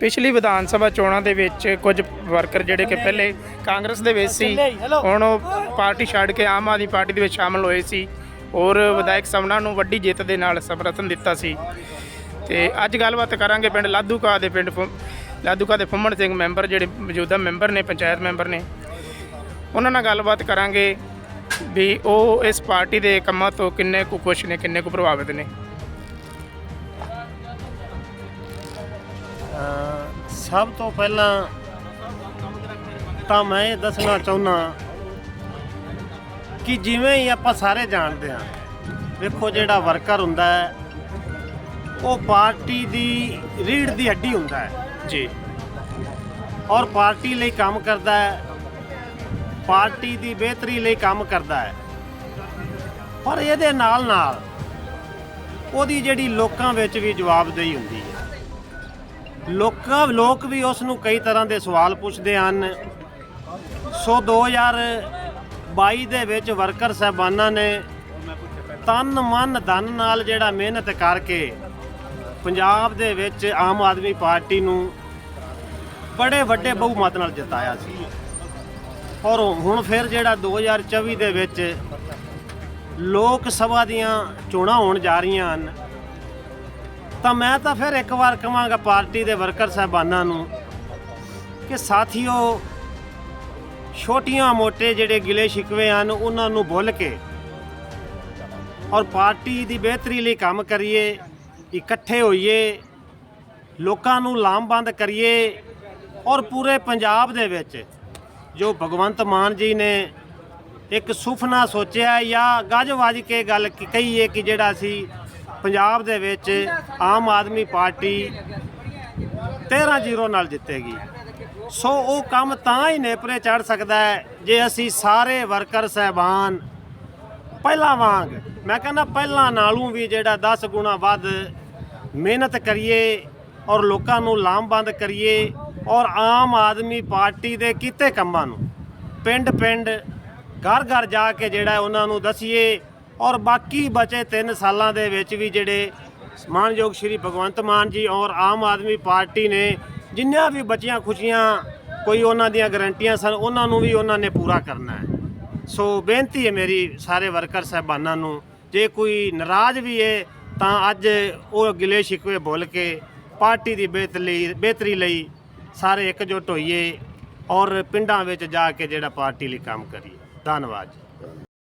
ਪਿਛਲੀ ਵਿਧਾਨ ਸਭਾ ਚੋਣਾਂ ਦੇ ਵਿੱਚ ਕੁਝ ਵਰਕਰ ਜਿਹੜੇ ਕਿ ਪਹਿਲੇ ਕਾਂਗਰਸ ਦੇ ਵਿੱਚ ਸੀ ਹੁਣ ਉਹ ਪਾਰਟੀ ਛੱਡ ਕੇ ਆਮ ਆਦਮੀ ਪਾਰਟੀ ਦੇ ਵਿੱਚ ਸ਼ਾਮਲ ਹੋਏ ਸੀ। ਔਰ ਵਿਧਾਇਕ ਸਮਨਾ ਨੂੰ ਵੱਡੀ ਜਿੱਤ ਦੇ ਨਾਲ ਸਮਰਥਨ ਦਿੱਤਾ ਸੀ। ਤੇ ਅੱਜ ਗੱਲਬਾਤ ਕਰਾਂਗੇ ਪਿੰਡ ਲਾਧੂਕਾ ਦੇ ਪਿੰਡ ਲਾਧੂਕਾ ਦੇ ਫੁੰਮਣ ਸਿੰਘ ਮੈਂਬਰ ਜਿਹੜੇ ਮੌਜੂਦਾ ਮੈਂਬਰ ਨੇ ਪੰਚਾਇਤ ਮੈਂਬਰ ਨੇ। ਉਹਨਾਂ ਨਾਲ ਗੱਲਬਾਤ ਕਰਾਂਗੇ ਵੀ ਉਹ ਇਸ ਪਾਰਟੀ ਦੇ ਕੰਮਾਂ ਤੋਂ ਕਿੰਨੇ ਕੁ ਖੁਸ਼ ਨੇ ਕਿੰਨੇ ਕੁ ਪ੍ਰਭਾਵਿਤ ਨੇ। ਸਭ ਤੋਂ ਪਹਿਲਾਂ ਤਾਂ ਮੈਂ ਇਹ ਦੱਸਣਾ ਚਾਹੁੰਦਾ ਕਿ ਜਿਵੇਂ ਹੀ ਆਪਾਂ ਸਾਰੇ ਜਾਣਦੇ ਹਾਂ ਵੇਖੋ ਜਿਹੜਾ ਵਰਕਰ ਹੁੰਦਾ ਹੈ ਉਹ ਪਾਰਟੀ ਦੀ ਰੀੜ ਦੀ ਹੱਡੀ ਹੁੰਦਾ ਹੈ। ਜੀ। ਔਰ ਪਾਰਟੀ ਲਈ ਕੰਮ ਕਰਦਾ ਹੈ ਪਾਰਟੀ ਦੀ ਬਿਹਤਰੀ ਲਈ ਕੰਮ ਕਰਦਾ ਹੈ। ਪਰ ਇਹਦੇ ਨਾਲ ਨਾਲ ਉਹਦੀ ਜਿਹੜੀ ਲੋਕਾਂ ਵਿੱਚ ਵੀ ਜਵਾਬਦੇਹੀ ਹੁੰਦੀ ਹੈ। ਲੋਕਾਂ ਲੋਕ ਵੀ ਉਸ ਨੂੰ ਕਈ ਤਰ੍ਹਾਂ ਦੇ ਸਵਾਲ ਪੁੱਛਦੇ ਹਨ। ਸੋ 2022 ਦੇ ਵਿੱਚ ਵਰਕਰ ਸਹਿਬਾਨਾਂ ਨੇ ਤਨ ਮਨ ਧਨ ਨਾਲ ਜਿਹੜਾ ਮਿਹਨਤ ਕਰਕੇ ਪੰਜਾਬ ਦੇ ਵਿੱਚ ਆਮ ਆਦਮੀ ਪਾਰਟੀ ਨੂੰ ਬੜੇ ਵੱਡੇ ਬਹੁਮਤ ਨਾਲ ਜਿਤਾਇਆ ਸੀ। ਔਰ ਹੁਣ ਫਿਰ ਜਿਹੜਾ 2024 ਦੇ ਵਿੱਚ ਲੋਕ ਸਭਾ ਦੀਆਂ ਚੋਣਾਂ ਹੋਣ ਜਾ ਰਹੀਆਂ ਹਨ ਤਾਂ ਮੈਂ ਤਾਂ ਫਿਰ ਇੱਕ ਵਾਰ ਕਹਾਂਗਾ ਪਾਰਟੀ ਦੇ ਵਰਕਰ ਸਾਹਿਬਾਨਾਂ ਨੂੰ ਕਿ ਸਾਥੀਓ, ਛੋਟੀਆਂ ਮੋਟੇ ਜਿਹੜੇ ਗਿਲੇ ਸ਼ਿਕਵੇ ਹਨ, ਉਹਨਾਂ ਨੂੰ ਭੁੱਲ ਕੇ ਔਰ ਪਾਰਟੀ ਦੀ ਬਿਹਤਰੀ ਲਈ ਕੰਮ ਕਰੀਏ, ਇਕੱਠੇ ਹੋਈਏ, ਲੋਕਾਂ ਨੂੰ ਲਾਮਬੰਦ ਕਰੀਏ ਔਰ ਪੂਰੇ ਪੰਜਾਬ ਦੇ ਵਿੱਚ ਜੋ ਭਗਵੰਤ ਮਾਨ ਜੀ ਨੇ ਇੱਕ ਸੁਪਨਾ ਸੋਚਿਆ ਜਾਂ ਗੱਜ ਵੱਜ ਕੇ ਗੱਲ ਕੀ- ਕਹੀਏ ਕਿ ਜਿਹੜਾ ਅਸੀਂ ਪੰਜਾਬ ਦੇ ਵਿੱਚ ਆਮ ਆਦਮੀ ਪਾਰਟੀ 13-0 ਨਾਲ ਜਿੱਤੇਗੀ। ਸੋ ਉਹ ਕੰਮ ਤਾਂ ਹੀ ਨੇਪਰੇ ਚੜ ਸਕਦਾ ਹੈ ਜੇ ਅਸੀਂ ਸਾਰੇ ਵਰਕਰ ਸਹਿਬਾਨ ਪਹਿਲਾਂ ਵਾਂਗ, ਮੈਂ ਕਹਿੰਦਾ ਪਹਿਲਾਂ ਨਾਲੋਂ ਵੀ ਜਿਹੜਾ 10 ਗੁਣਾ ਵੱਧ ਮਿਹਨਤ ਕਰੀਏ ਔਰ ਲੋਕਾਂ ਨੂੰ ਲਾਮਬੰਦ ਕਰੀਏ ਔਰ ਆਮ ਆਦਮੀ ਪਾਰਟੀ ਦੇ ਕੀਤੇ ਕੰਮਾਂ ਨੂੰ ਪਿੰਡ ਪਿੰਡ ਘਰ ਘਰ ਜਾ ਕੇ ਜਿਹੜਾ ਉਹਨਾਂ ਨੂੰ ਦਸੀਏ ਔਰ ਬਾਕੀ ਬਚੇ 3 ਸਾਲਾਂ ਦੇ ਵਿੱਚ ਵੀ ਜਿਹੜੇ ਮਾਨਯੋਗ ਸ਼੍ਰੀ ਭਗਵੰਤ ਮਾਨ ਜੀ ਔਰ ਆਮ ਆਦਮੀ ਪਾਰਟੀ ਨੇ ਜਿੰਨੀਆਂ ਵੀ ਬਚੀਆਂ ਖੁਸ਼ੀਆਂ ਕੋਈ ਉਹਨਾਂ ਦੀਆਂ ਗਰੰਟੀਆਂ ਸਨ, ਉਹਨਾਂ ਨੂੰ ਵੀ ਉਹਨਾਂ ਨੇ ਪੂਰਾ ਕਰਨਾ ਹੈ। ਸੋ ਬੇਨਤੀ ਹੈ ਮੇਰੀ ਸਾਰੇ ਵਰਕਰ ਸਹਿਬਾਨਾਂ ਨੂੰ, ਜੇ ਕੋਈ ਨਾਰਾਜ਼ ਵੀ ਹੈ ਤਾਂ ਅੱਜ ਉਹ ਗਿਲੇ ਸ਼ਿਕਵੇ ਭੁੱਲ ਕੇ ਪਾਰਟੀ ਦੀ ਬਿਹਤਰੀ ਬਿਹਤਰੀ ਲਈ ਸਾਰੇ ਇਕਜੁੱਟ ਹੋਈਏ ਔਰ ਪਿੰਡਾਂ ਵਿੱਚ ਜਾ ਕੇ ਜਿਹੜਾ ਪਾਰਟੀ ਲਈ ਕੰਮ ਕਰੀਏ। ਧੰਨਵਾਦ ਜੀ।